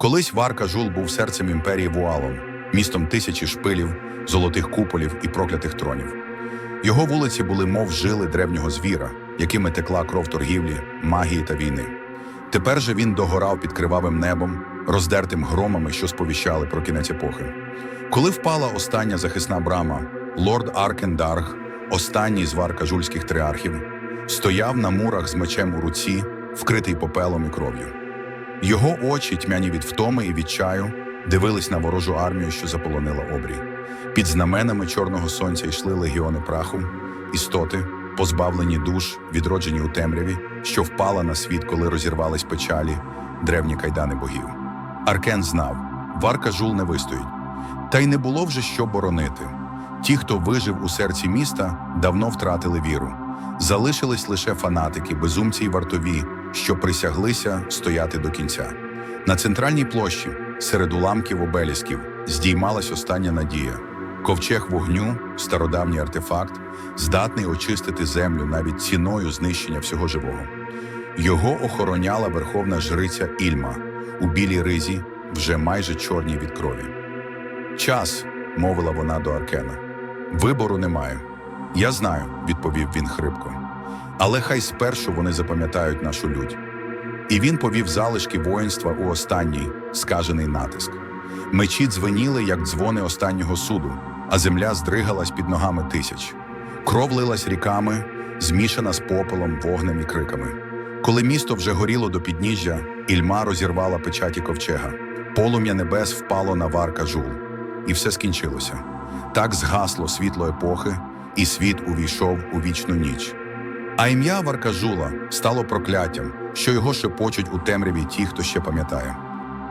Колись Варка Жул був серцем імперії Вуалон, містом тисячі шпилів, золотих куполів і проклятих тронів. Його вулиці були мов жили древнього звіра, якими текла кров торгівлі, магії та війни. Тепер же він догорав під кривавим небом, роздертим громами, що сповіщали про кінець епохи. Коли впала остання захисна брама, лорд Аркендарг, останній з варкажульських триархів, стояв на мурах з мечем у руці, вкритий попелом і кров'ю. Його очі, тьмяні від втоми і відчаю, дивились на ворожу армію, що заполонила обрій. Під знаменами чорного сонця йшли легіони праху, істоти, позбавлені душ, відроджені у темряві, що впала на світ, коли розірвались печалі, древні кайдани богів. Аркен знав, варка жул не вистоїть. Та й не було вже що боронити. Ті, хто вижив у серці міста, давно втратили віру. Залишились лише фанатики, безумці й вартові, що присяглися стояти до кінця. На центральній площі, серед уламків обелісків, здіймалась остання надія. Ковчег вогню, стародавній артефакт, здатний очистити землю навіть ціною знищення всього живого. Його охороняла верховна жриця Ільма у білій ризі, вже майже чорній від крові. Час, мовила вона до Аркена. Вибору немає. Я знаю, відповів він хрипко. Але хай спершу вони запам'ятають нашу лють. І він повів залишки воїнства у останній скажений натиск. Мечі дзвеніли, як дзвони останнього суду, а земля здригалась під ногами тисяч. Кров лилась ріками, змішана з попелом, вогнем і криками. Коли місто вже горіло до підніжжя, Ільма розірвала печаті ковчега. Полум'я небес впало на варка жул, і все скінчилося. Так згасло світло епохи, і світ увійшов у вічну ніч. А ім'я Варкажула стало прокляттям, що його шепочуть у темряві ті, хто ще пам'ятає.